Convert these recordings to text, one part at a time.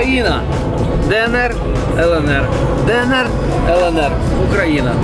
Україна. ДНР, ЛНР. ДНР, ЛНР. Україна.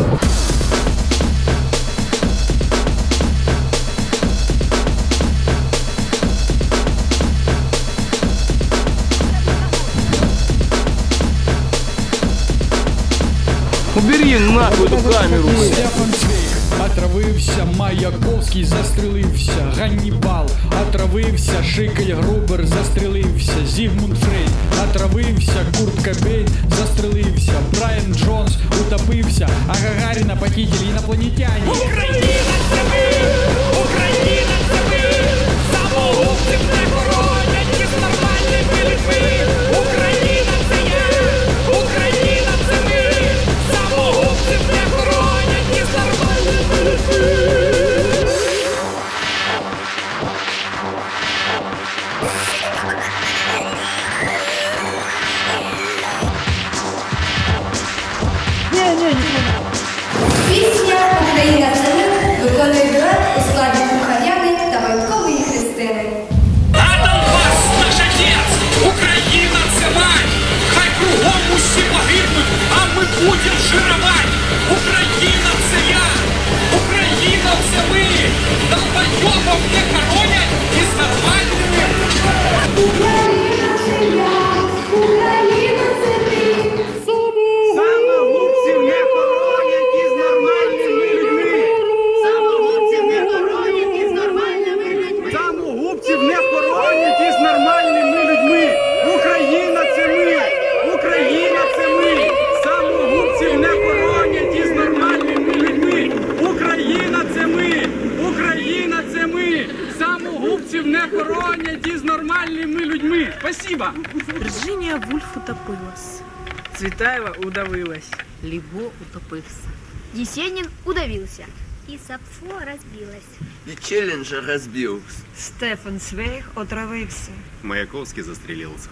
Убери нахуй эту камеру. Стефан Цвейг отравився, Маяковський застрелився, Ганнібал отравився, Шикель Грубер застрелився, Зігмунд Фрейд отравився, Курт Кобейн застрелився, Брайан Джонс утопився, а Гагаріна похитили інопланетяне. Пісня Україна це ми виконує Україна це ми. Самогубців не хоронять із нормальними людьми. Україна це ми. Україна це ми. Самогубців не хоронять із нормальними людьми. Спасибо. Вірджинія Вульф утопилась. Цвітаєва удавилась. Лібо утопився. Єсенін удавився. І Сапфо розбилась. И Челленджер разбился. Стефан Свейг отравився. Маяковский застрелился.